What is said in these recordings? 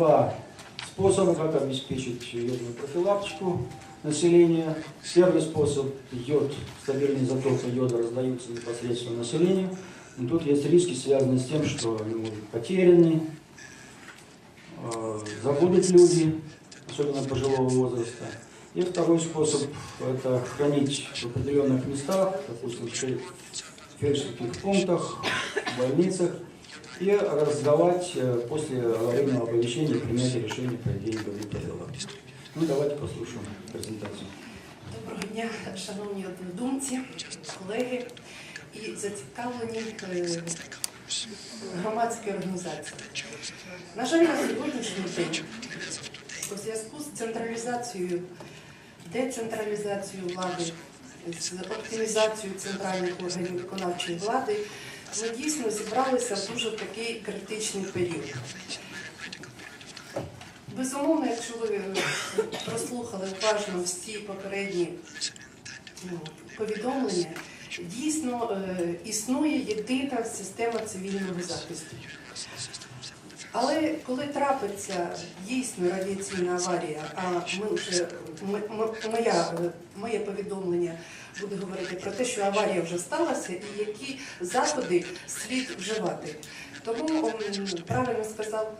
два способа, как обеспечить йодную профилактику населения. Первый способ – йод, стабильные затоки йода раздаются непосредственно населению. Но тут есть риски, связанные с тем, что они могут потеряны, э, забудут люди, особенно пожилого возраста. И второй способ – это хранить в определенных местах, допустим, в фель- фельдшерских пунктах, в больницах, и раздавать э, после аварийного оповещения принятия решения ведению борьбы профилактики. Ну, давайте послушаем презентацию. Доброго дня, шановні однодумці, колеги і зацікавлені е, громадські організації. На жаль, на сьогоднішній день у зв'язку з централізацією, децентралізацією влади, з оптимізацією центральних органів виконавчої влади, ми дійсно зібралися в дуже такий критичний період. Безумовно, якщо ви е, прослухали уважно всі попередні ну, повідомлення, дійсно е, існує єдина система цивільного захисту. Але коли трапиться дійсно радіаційна аварія, а ми вже м- м- моя, моє повідомлення буде говорити про те, що аварія вже сталася і які заходи слід вживати. Тому правильно сказав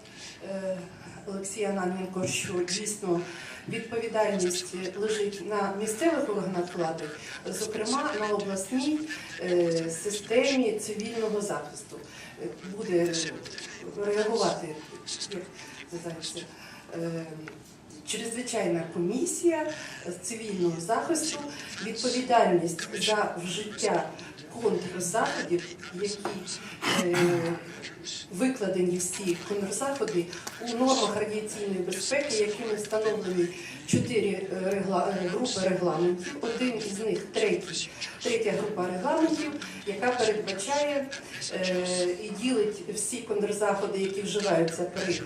е, Олексій Ананенко, що дійсно відповідальність лежить на місцевих органах влади, зокрема на обласній е, системі цивільного захисту. Буде реагувати, як називається, е, чрезвичайна комісія з цивільного захисту, відповідальність за вжиття контрзаходів, які е, викладені всі контрзаходи у нормах радіаційної безпеки, якими встановлені чотири е, регла- е, групи регламентів. Один із них третій, третя група регламентів, яка передбачає і ділить всі контрзаходи, які вживаються при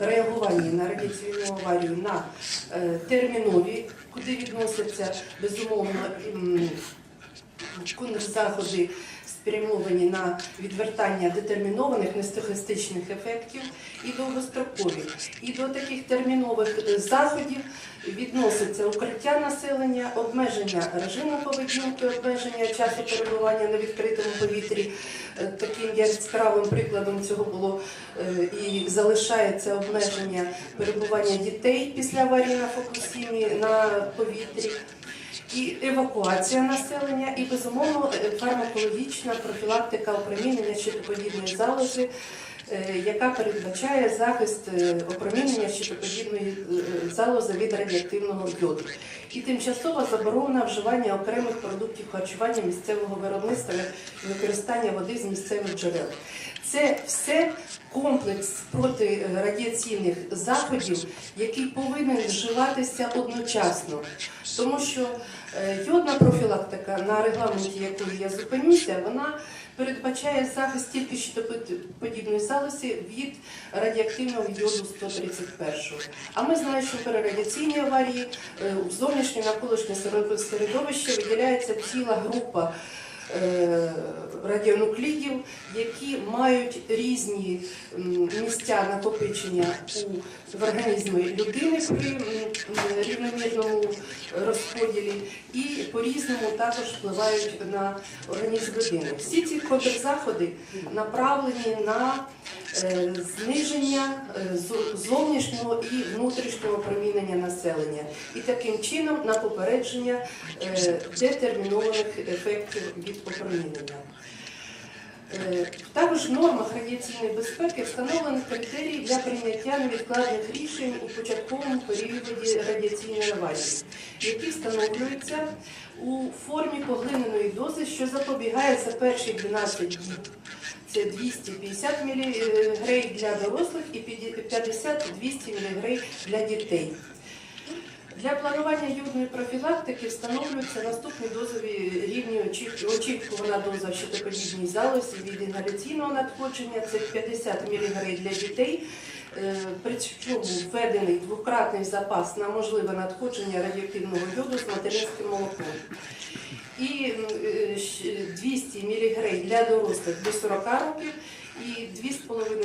реагуванні на радіаційну аварію, на термінові, куди відносяться безумовно. Контрзаходи спрямовані на відвертання детермінованих нестохастичних ефектів і довгострокові. І до таких термінових заходів відноситься укриття населення, обмеження режиму поведінки, обмеження часу перебування на відкритому повітрі. Е, Таким яскравим прикладом цього було е, і залишається обмеження перебування дітей після аварії на Фокусімі на повітрі і евакуація населення, і безумовно е, фармакологічна профілактика опромінення чи залози, е, яка передбачає захист е, опромінення щитоподібної е, залози від радіоактивного йоду. І тимчасова заборона вживання окремих продуктів харчування місцевого виробництва і використання води з місцевих джерел. Це все комплекс протирадіаційних заходів, який повинен вживатися одночасно. Тому що е, йодна профілактика, на регламенті якої я зупинюся, вона передбачає захист тільки щитоподібної залози від радіоактивного йоду 131. А ми знаємо, що при радіаційній аварії е, в зовнішнє навколишнє середовище виділяється ціла група радіонуклідів, які мають різні місця накопичення у, в організмі людини при рівномірному розподілі і по-різному також впливають на організм людини. Всі ці контрзаходи направлені на е, зниження е, зовнішнього і внутрішнього промінення населення, і таким чином на попередження е, детермінованих ефектів від опромінення. Е, Також в нормах радіаційної безпеки встановлені критерії для прийняття невідкладних рішень у початковому періоді радіаційної аварії, які встановлюються у формі поглиненої дози, що запобігає за перші 12 діб. Це 250 мг для дорослих і 50-200 мг для дітей. Для планування йодної профілактики встановлюються наступні дозові рівні очікувана доза в щитоподібній залозі від інгаляційного надходження це 50 мг для дітей. Е, Причому введений двократний запас на можливе надходження радіоактивного йоду з материнським молоком. І м, е, щ- 200 мг для дорослих до 40 років і 2,5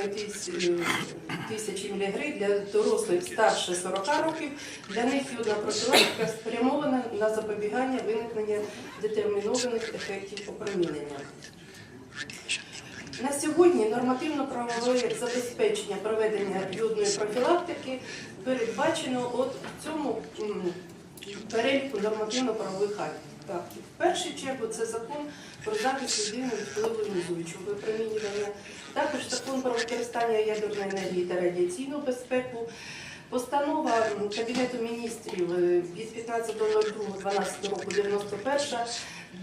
е, тисячі міліграм для дорослих старше 40 років. Для них йодна профілактика спрямована на запобігання виникнення детермінованих ефектів опромінення. На сьогодні нормативно-правове забезпечення проведення йодної профілактики передбачено от в цьому переліку нормативно-правових актів. В першу чергу це закон про захист людини від впливу іонізуючого випромінювання, також закон про використання ядерної енергії та радіаційну безпеку. Постанова Кабінету міністрів від 15.02.12 року 91,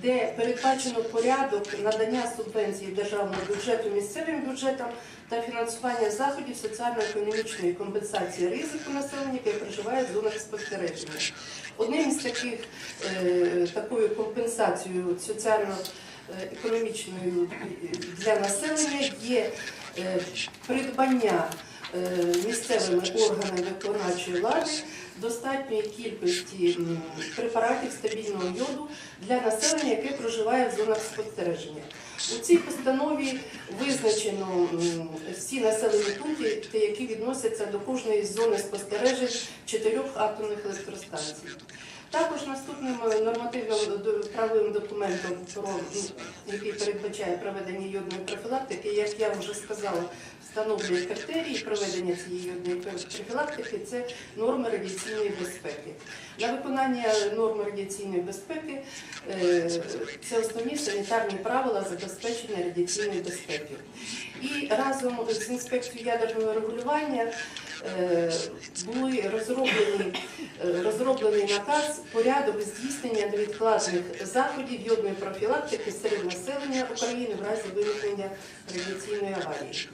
де передбачено порядок надання субвенції державного бюджету місцевим бюджетам та фінансування заходів соціально-економічної компенсації ризику населення, яке проживає в зонах спостереження. Одним із таких е, такою компенсацією соціально-економічною для населення є е, придбання е, місцевими органами виконавчої влади достатньої кількості препаратів стабільного йоду для населення, яке проживає в зонах спостереження. У цій постанові визначено всі населені пункти, які відносяться до кожної зони спостережень чотирьох атомних електростанцій. Також наступним е, нормативним до- правовим документом, який передбачає проведення йодної профілактики, як я вже сказала, встановлює критерії проведення цієї йодної профілактики, це норми радіаційної безпеки. На виконання норм радіаційної безпеки е, це основні санітарні правила забезпечення радіаційної безпеки. І разом з інспекцією ядерного регулювання е, були розроблені е, розроблений наказ порядок здійснення невідкладних заходів йодної профілактики серед населення України в разі виникнення радіаційної аварії.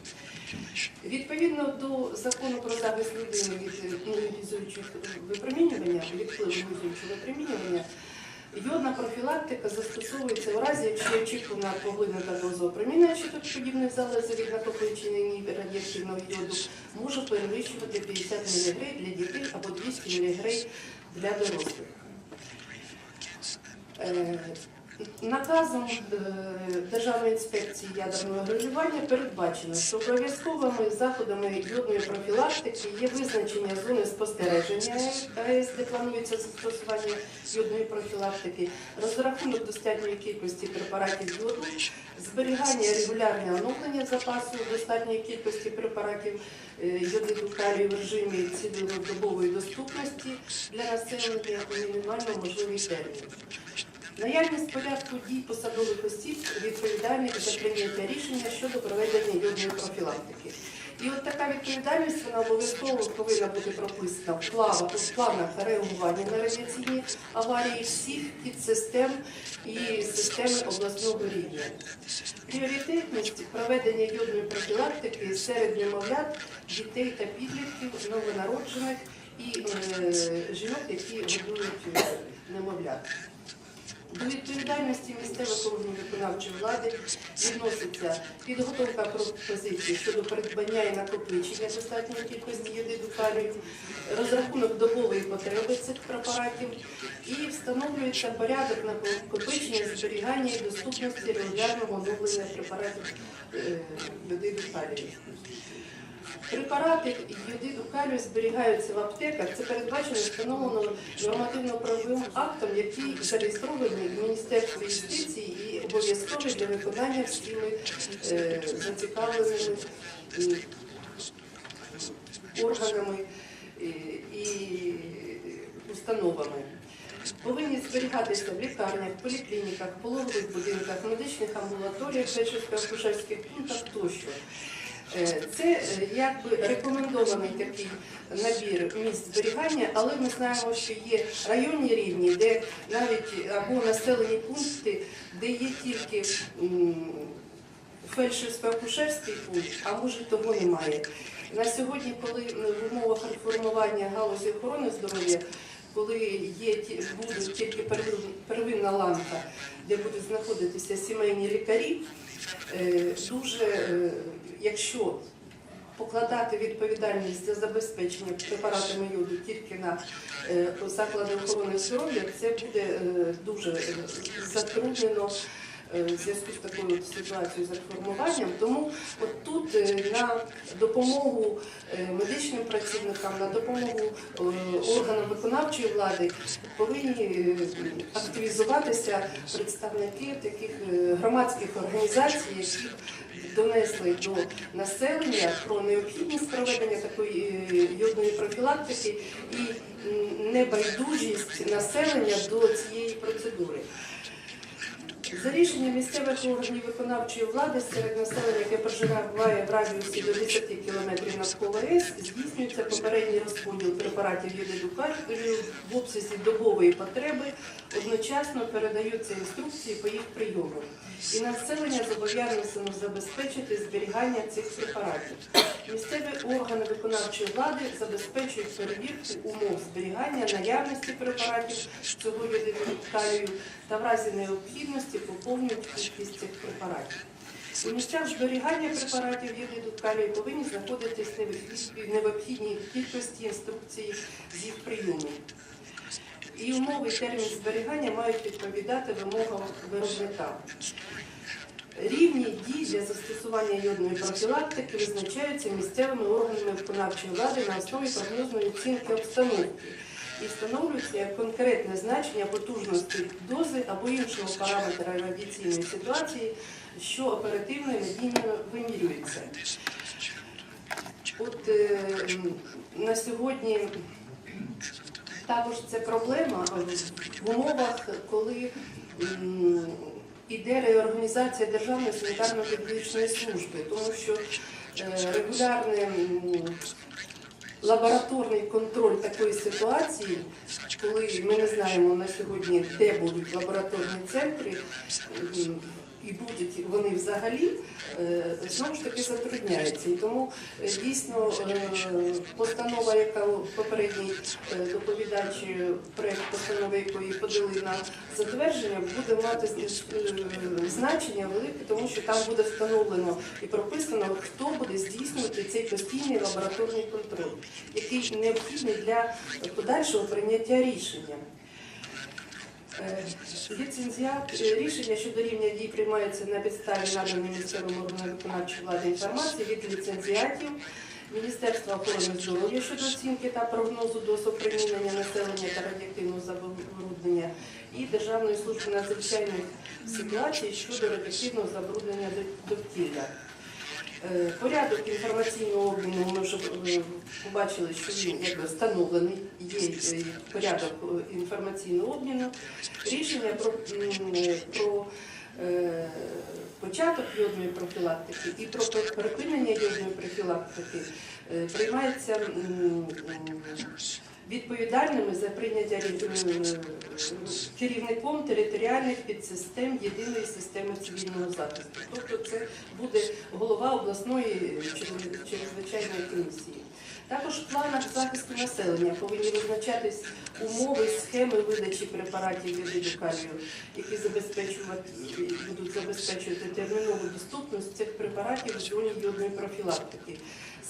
Відповідно до закону про захист людини від е, випромінювання, від впливу випромінювання, йодна профілактика застосовується в разі, якщо очікувана поглинута доза опромінення подібних залозів від накопичення радіоактивного йоду може перевищувати 50 мг для дітей або 200 мг для дорослих. Наказом е, Державної інспекції ядерного регулювання передбачено, що обов'язковими заходами йодної профілактики є визначення зони спостереження АЕС, де планується застосування йодної профілактики, розрахунок достатньої кількості препаратів йоду, зберігання регулярне оновлення запасу достатньої кількості препаратів е, йодиду калію в режимі цілодобової доступності для населення у мінімально можливий термін. Наявність порядку дій посадових осіб відповідальних за прийняття рішення щодо проведення йодної профілактики. І от така відповідальність вона обов'язково повинна бути прописана в плавах, в планах реагування на радіаційні аварії всіх підсистем і системи обласного рівня. Пріоритетність проведення йодної профілактики серед немовлят, дітей та підлітків, новонароджених і е, жінок, які годують е, немовлят. До відповідальності місцевих органів виконавчої влади відноситься підготовка пропозицій щодо придбання і накопичення достатньої кількості йодиду калію, розрахунок добової потреби цих препаратів і встановлюється порядок накопичення, зберігання і доступності регулярного оновлення препаратів е, йодиду калію. Препарати йодиду калію зберігаються в аптеках. Це передбачено і встановлено нормативно-правовим актом, який зареєстрований в Міністерстві юстиції і обов'язковий для виконання всіми е, зацікавленими м, органами е, і установами. Повинні зберігатися в лікарнях, поліклініках, пологових будинках, медичних амбулаторіях, фельдшерсько-акушерських пунктах тощо. Е, Це е, якби рекомендований такий набір місць зберігання, але ми знаємо, що є районні рівні, де навіть або населені пункти, де є тільки фельдшерсько-акушерський пункт, а може того немає. На сьогодні, коли в умовах реформування галузі охорони здоров'я, коли є будуть тільки первинна ланка, де будуть знаходитися сімейні лікарі, дуже, е, якщо покладати відповідальність за забезпечення препаратами йоду тільки на е, заклади охорони здоров'я, це буде е, дуже е, затруднено. е, в зв'язку з такою ситуацією з реформуванням. Тому от тут е, на допомогу е, медичним працівникам, на допомогу е, органам виконавчої влади повинні е, активізуватися представники таких е, громадських організацій, які донесли до населення про необхідність проведення такої е, йодної профілактики і небайдужість населення до цієї процедури. За рішенням місцевих органів виконавчої влади серед населення, яке проживає в радіусі до 10 км навколо ЕС, здійснюється попередній розподіл препаратів єдедукалію в обсязі добової потреби, одночасно передаються інструкції по їх прийому. І населення зобов'язано забезпечити зберігання цих препаратів. Місцеві органи виконавчої влади забезпечують перевірку умов зберігання наявності препаратів цього калію та в разі необхідності поповнюють кількість цих препаратів. У місцях зберігання препаратів єдиду калію повинні знаходитись невихід- необхідні кількості інструкції з їх прийому. І умови і термін зберігання мають відповідати вимогам виробника. Рівні дій для застосування йодної профілактики визначаються місцевими органами виконавчої влади на основі прогнозної оцінки обстановки і встановлюється як конкретне значення потужності дози або іншого параметра радіаційної ситуації, що оперативно і надійно вимірюється. От е, на сьогодні також це проблема в умовах, коли м, іде реорганізація Державної санітарно-педагогічної служби, тому що е, регулярний м, лабораторний контроль такої ситуації, коли ми не знаємо на сьогодні, де будуть лабораторні центри. І будуть вони взагалі е, знову ж таки затрудняється. І тому е, дійсно е, постанова, яка попередній доповідач проект постанови, якої подали на затвердження, буде мати значення велике, тому що там буде встановлено і прописано, хто буде здійснювати цей постійний лабораторний контроль, який необхідний для подальшого прийняття рішення. Е, Ліцензіат е, рішення щодо рівня дій приймається на підставі наданої місцевим органам виконавчої влади інформації від ліцензіатів Міністерства охорони здоров'я щодо оцінки та прогнозу досу примінення населення та радіоактивного забруднення і Державної служби надзвичайних ситуацій щодо радіоактивного забруднення до- довкілля. Е, Порядок інформаційного обміну ми вже е, побачили, що він встановлений, є е, порядок інформаційного обміну. Рішення про, про початок йодної профілактики і про припинення йодної профілактики приймається відповідальними за прийняття е, керівником територіальних підсистем єдиної системи цивільного захисту. Тобто це буде голова обласної чрезвичайної комісії. Також в планах захисту населення повинні визначатись умови схеми видачі препаратів від едукалію, які будуть забезпечувати термінову доступність цих препаратів в зоні йодної профілактики.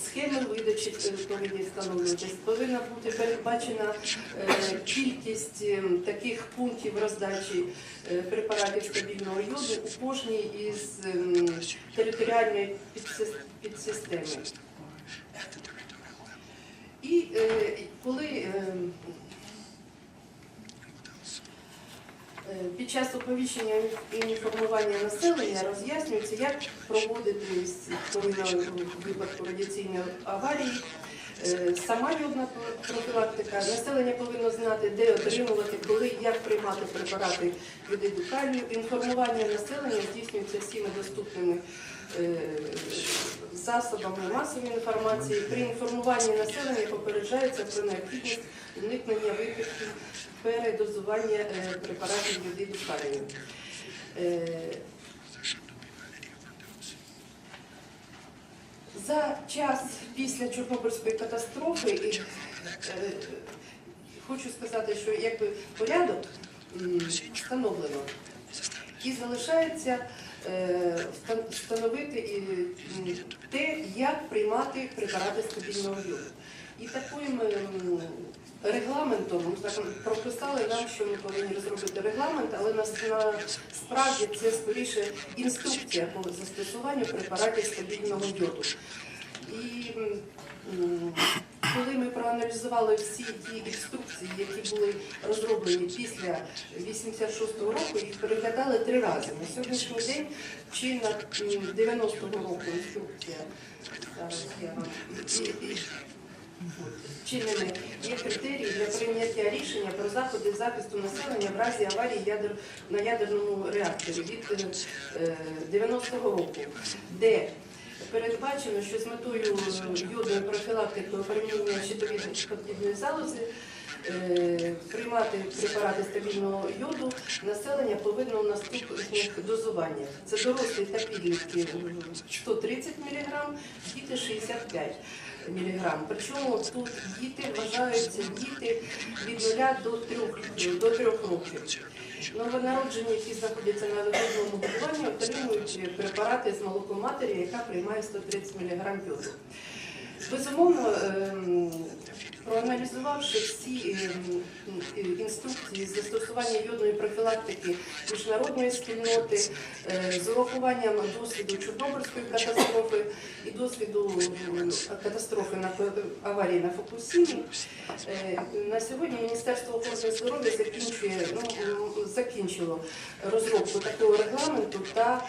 Схеми видачі території встановленості. Повинна бути передбачена е, кількість е, таких пунктів роздачі е, препаратів стабільного йоду у кожній із територіальної підсистеми. І коли е, е, під час оповіщення і інформування населення роз'яснюється, як проводити випадку радіаційної аварії. е, Сама йодна профілактика, населення повинно знати, де отримувати, коли, як приймати препарати від едукалію. Інформування населення здійснюється всіми доступними е, засобами масової інформації. При інформуванні населення попереджається про необхідність уникнення випадків передозування е, препаратів від едукалію. Е, За час після Чорнобильської катастрофи е, хочу сказати, що якби порядок встановлено і залишається е, встановити те, як приймати препарати стабільного йоду. І таким регламентом ну, прописали нам, що ми повинні розробити регламент, але насправді це скоріше інструкція по застосуванню препаратів стабільного йоду. Коли ми проаналізували всі ті інструкції, які були розроблені після 86-го року, їх переглядали три рази. На сьогоднішній день чинна м, 90-го року інструкція. Зараз я Чинними є критерії для прийняття рішення про заходи захисту населення в разі аварії ядер на ядерному реакторі від е, 90-го року, де передбачено, що з метою йодної профілактики опромінення щитовідної залози е, приймати препарати стабільного йоду населення повинно в наступних дозуваннях. Це дорослі та підлітки 130 мг, діти 65 мг. Причому тут діти вважаються діти від 0 до 3, до 3 років. Новонароджені, які знаходяться на виходному годуванні, отримують препарати з молоком матері, яка приймає 130 мг йоду. Безумовно, ем, проаналізувавши всі е, інструкції застосування йодної профілактики міжнародної спільноти, е, з урахуванням досвіду Чорнобильської катастрофи і досвіду катастрофи на аварії на Фукусімі, е, на сьогодні Міністерство охорони здоров'я закінчує ну, закінчило розробку такого регламенту та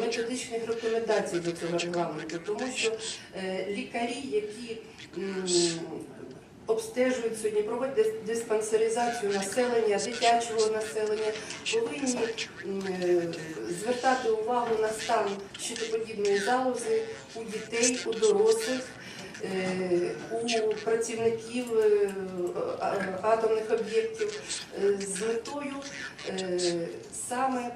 методичних рекомендацій до цього регламенту, тому що е, лікарі, які обстежують сьогодні, проводять диспансеризацію населення, дитячого населення, повинні е, звертати увагу на стан щитоподібної залози у дітей, у дорослих. е, У працівників е, атомних об'єктів е, з метою е, саме е,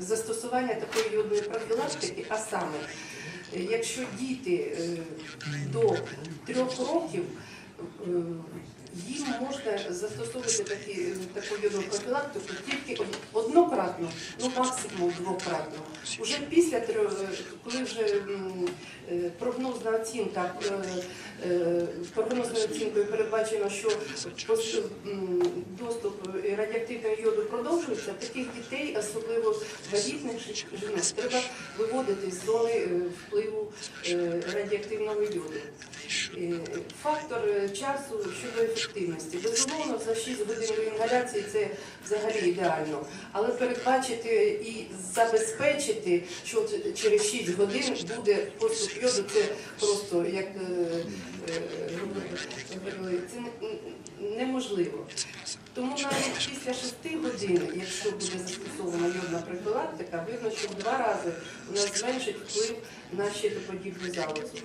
застосування такої йодної профілактики, а саме, е, якщо діти е, до трьох років е, їм можна застосовувати такі, е, таку йодну профілактику тільки однократно, ну максимум двократно. Уже після трьох, е, коли вже е, прогнозна оцінка, е, е, прогнозною оцінкою передбачено, що доступ е, радіоактивного йоду продовжується, таких дітей, особливо вагітних жі- жінок, треба виводити з зони впливу радіоактивного йоду. Фактор часу щодо ефективності. Безумовно, за 6 годин інгаляції це взагалі ідеально. Але передбачити і забезпечити, що через 6 годин буде поступ йоду, це просто як е, е, говорили, це неможливо. Тому навіть після 6 годин, якщо буде застосована йодна профілактика, видно, що в два рази у нас зменшить вплив на щитоподібну залозу.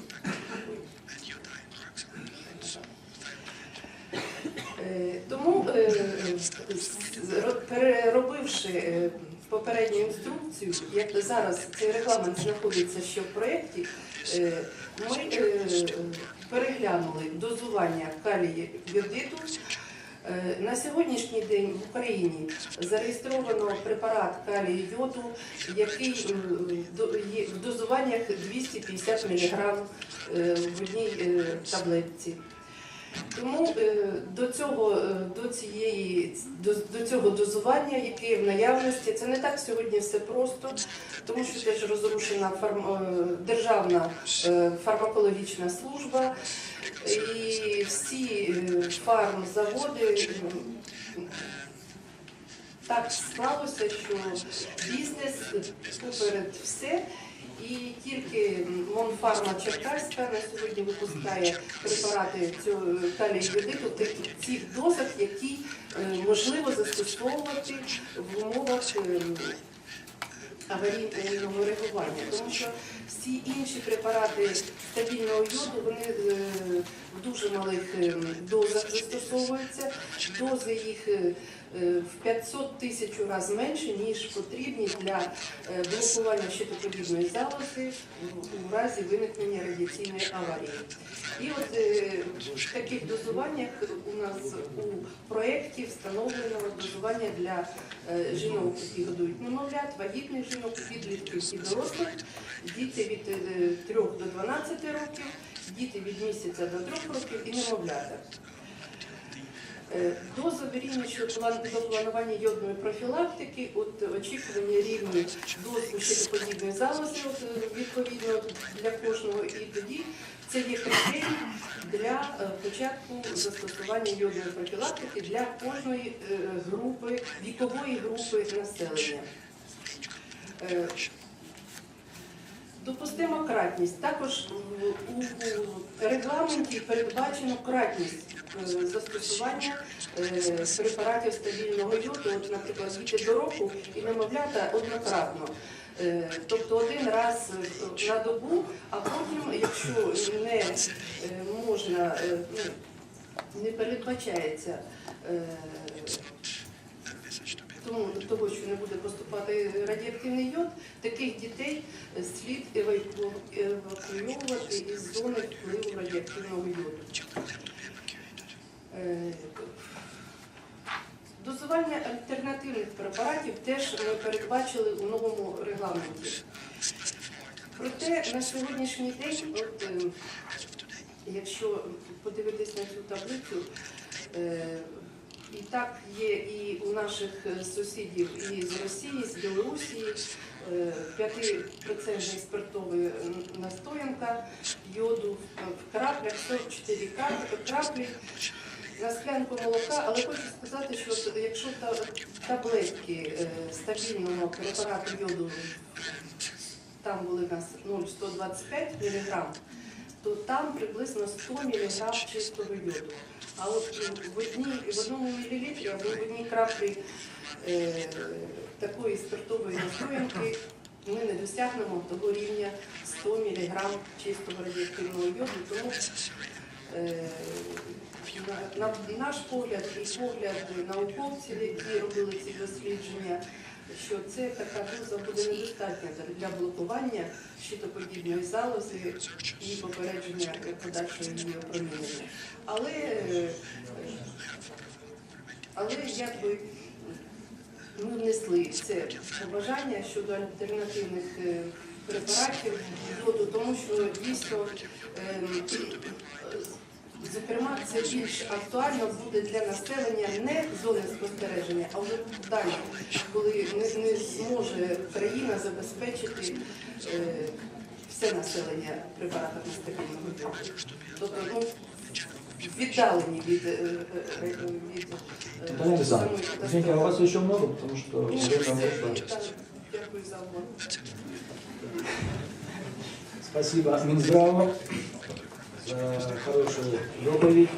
Е, Тому, переробивши попередню інструкцію, як зараз цей регламент знаходиться ще в проєкті, ми е, переглянули дозування калії йодиту. Е, На сьогоднішній день в Україні зареєстровано препарат калію йоду, який е, в дозуваннях 250 мг в одній е, таблетці. Тому е, до цього, е, до цієї до, до цього дозування, яке в наявності, це не так сьогодні все просто, тому що теж розрушена фарм, е, державна фармакологічна служба, і всі фармзаводи. Так склалося, що бізнес поперед все, і тільки Монфарма Черкаська на сьогодні випускає препарати цього калію-йодиту в цих дозах, які е, можливо застосовувати в умовах е, аварійного реагування. Тому що всі інші препарати стабільного йоду вони е, в дуже малих дозах застосовуються. Дози їх в 500 тисяч разів менше, ніж потрібні для е, блокування щитоподібної залози у разі виникнення радіаційної аварії. І от е, в таких дозуваннях у нас у проєкті встановлено дозування для е, жінок, які годують немовлят, вагітних жінок, підлітків і дорослих, діти від е, 3 до 12 років, діти від місяця до 3 років і немовлята. Е, До завіріння щодо до планування йодної профілактики, от очікування рівня дозу щитоподібної залози, е, відповідно для кожного, і тоді це є критерій для е, початку застосування йодної профілактики для кожної групи, вікової групи населення. Допустима кратність. Також у регламенті передбачено кратність застосування е, препаратів стабільного йоду, от, наприклад, діти до року і немовлята однократно. Е, Тобто один раз е, на добу, а потім, якщо не е, можна, е, ну, не передбачається е, тому того, що не буде поступати радіоактивний йод, таких дітей слід еваку- евакуювати із зони впливу радіоактивного йоду. Е, Дозування альтернативних препаратів теж ми передбачили у новому регламенті. Проте на сьогоднішній день, от, е, якщо подивитись на цю таблицю, е, і так є і у наших е, сусідів і з Росії, з Білорусі, е, 5% спиртової е, настоянка йоду в краплях, 44 кап- краплі на склянку молока, але хочу сказати, що якщо таблетки е, стабільного препарату йоду там були у нас 0,125 мг, то там приблизно 100 мг чистого йоду. А от в, одній, в одному мілілітрі або в одній краплі е, такої спиртової настоянки ми не досягнемо того рівня 100 мг чистого радіоактивного йоду, тому на, на наш погляд і погляд науковців, які робили ці дослідження, що це така доза буде недостатня для блокування щитоподібної залози і попередження подальшого її опромінення. Але, е, але якби ми внесли це побажання щодо альтернативних е, препаратів йоду, тому що дійсно Зокрема, це більш актуально буде для населення не зони спостереження, а вже далі, коли не, не зможе країна забезпечити е, все населення препаратами стабільного йоду. Тобто, ну, віддалені від, е, е, е, від е, самої извините, а у вас еще много, потому что Ну, время вышло. так, Дякую за увагу. Спасибо Минздраву за хорошую доповедь.